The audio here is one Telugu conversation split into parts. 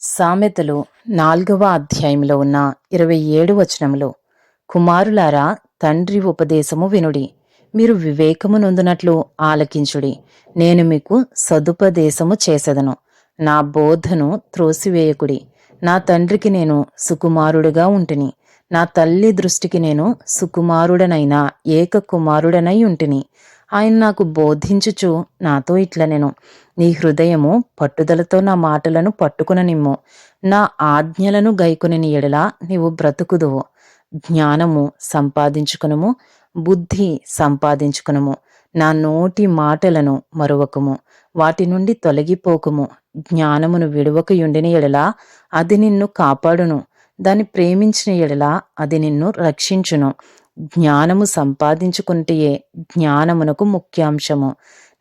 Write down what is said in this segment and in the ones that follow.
సామెతలు నాల్గవ అధ్యాయంలో ఉన్న ఇరవై ఏడు వచనంలో కుమారులారా తండ్రి ఉపదేశము వినుడి. మీరు వివేకము నొందునట్లు ఆలకించుడి. నేను మీకు సదుపదేశము చేసెదను. నా బోధను త్రోసివేయకుడి. నా తండ్రికి నేను సుకుమారుడుగా ఉంటిని. నా తల్లి దృష్టికి నేను సుకుమారుడనైనా ఏక కుమారుడనై ఉంటిని. ఆయన నాకు బోధించుచు నాతో ఇట్ల నేను. నీ హృదయము పట్టుదలతో నా మాటలను పట్టుకుననిమ్ము. నా ఆజ్ఞలను గైకుని ఎడలా నీవు బ్రతుకుదువు. జ్ఞానము సంపాదించుకునుము బుద్ధి సంపాదించుకునుము. నా నోటి మాటలను మరువకుము. వాటి నుండి తొలగిపోకుము. జ్ఞానమును విడవకయుండిన ఎడలా అది నిన్ను కాపాడును. దాన్ని ప్రేమించిన ఎడలా అది నిన్ను రక్షించును. జ్ఞానము సంపాదించుకుంటే జ్ఞానమునకు ముఖ్యాంశము.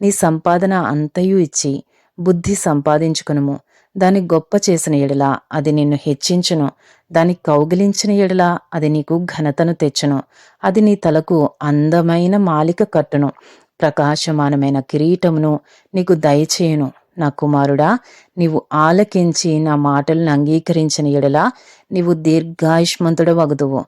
నీ సంపాదన అంతయు ఇచ్చి బుద్ధి సంపాదించుకునుము. దాని గొప్ప చేసిన ఎడల అది నిన్ను హెచ్చించును. దాని కౌగిలించిన ఎడల అది నీకు ఘనతను తెచ్చును. అది నీ తలకు అందమైన మాలిక కట్టును. ప్రకాశమానమైన కిరీటమును నీకు దయచేయును. నా కుమారుడా నీవు ఆలకించి నా మాటలను అంగీకరించిన ఎడల నీవు దీర్ఘాయుష్మంతుడవగుదువు.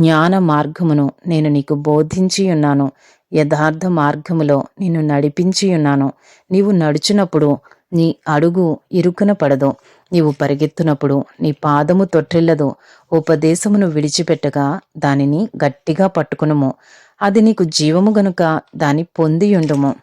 జ్ఞాన మార్గమును నేను నీకు బోధించి ఉన్నాను యథార్థ మార్గములో నిన్ను నడిపించి ఉన్నాను నీవు నడుచునప్పుడు నీ అడుగు ఇరుకున పడదు. నీవు పరిగెత్తునప్పుడు నీ పాదము తొట్టిల్లదు. ఉపదేశమును విడిచిపెట్టగా దానిని గట్టిగా పట్టుకునుము. అది నీకు జీవము గనుక దాని పొందియుండుము.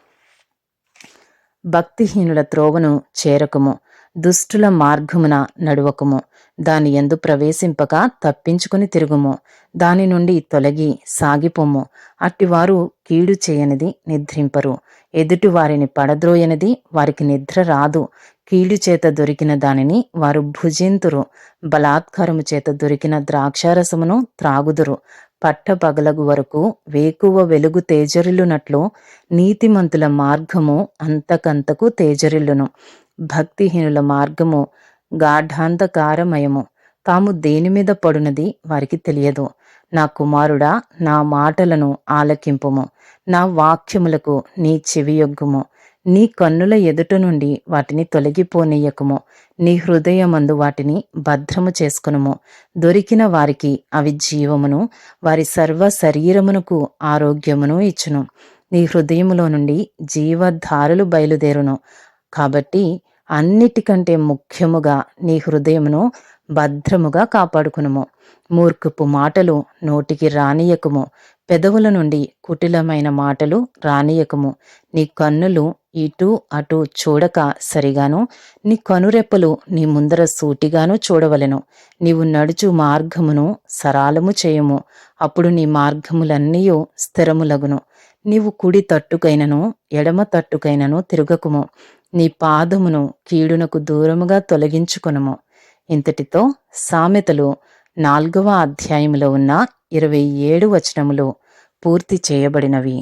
భక్తిహీనుల త్రోవను చేరకుము. దుష్టుల మార్గమున నడువకుము. దాని ఎందు ప్రవేశింపక తప్పించుకుని తిరుగుము. దాని నుండి తొలగి సాగిపోము. అట్టివారు కీడు చేయనిది నిద్రింపరు. ఎదుటి వారిని పడద్రోయనిది వారికి నిద్ర రాదు. కీడు చేత దొరికిన దానిని వారు భుజింతురు. బలాత్కారము చేత దొరికిన ద్రాక్షారసమును త్రాగుదురు. పట్టపగలగు వరకు వేకువ వెలుగు తేజరిల్లునట్లు నీతిమంతుల మార్గము అంతకంతకు తేజరిల్లును. భక్తిహీనుల మార్గము గాఢాంధకారమయము. తాము దేని మీద పడునది వారికి తెలియదు. నా కుమారుడా నా మాటలను ఆలకింపుము. నా వాక్యములకు నీ చెవియొగ్గుము నీ కన్నుల ఎదుట నుండి వాటిని తొలగిపోనీయకుము. నీ హృదయమందు వాటిని భద్రము చేసుకునుము. దొరికిన వారికి అవి జీవమును వారి సర్వ శరీరమునకు ఆరోగ్యమును ఇచ్చును. నీ హృదయములో నుండి జీవధారులు బయలుదేరును. కాబట్టి అన్నిటికంటే ముఖ్యముగా నీ హృదయమును భద్రముగా కాపాడుకునుము. మూర్ఖపు మాటలు నోటికి రానియకుము. పెదవుల నుండి కుటిలమైన మాటలు రానియకము. నీ కన్నులు ఇటు అటు చూడక సరిగాను నీ కనురెప్పలు నీ ముందర సూటిగాను చూడవలెను. నీవు నడుచు మార్గమును సరాలము చేయము. అప్పుడు నీ మార్గములన్నీ స్థిరములగును. నీవు కుడి తట్టుకైనను ఎడమ తట్టుకైనను తిరగకుము. నీ పాదమును కీడునకు దూరముగా తొలగించుకునము. ఇంతటితో సామెతలు నాల్గవ అధ్యాయములో ఉన్న ఇరవై ఏడు వచనములు పూర్తి చేయబడినవి.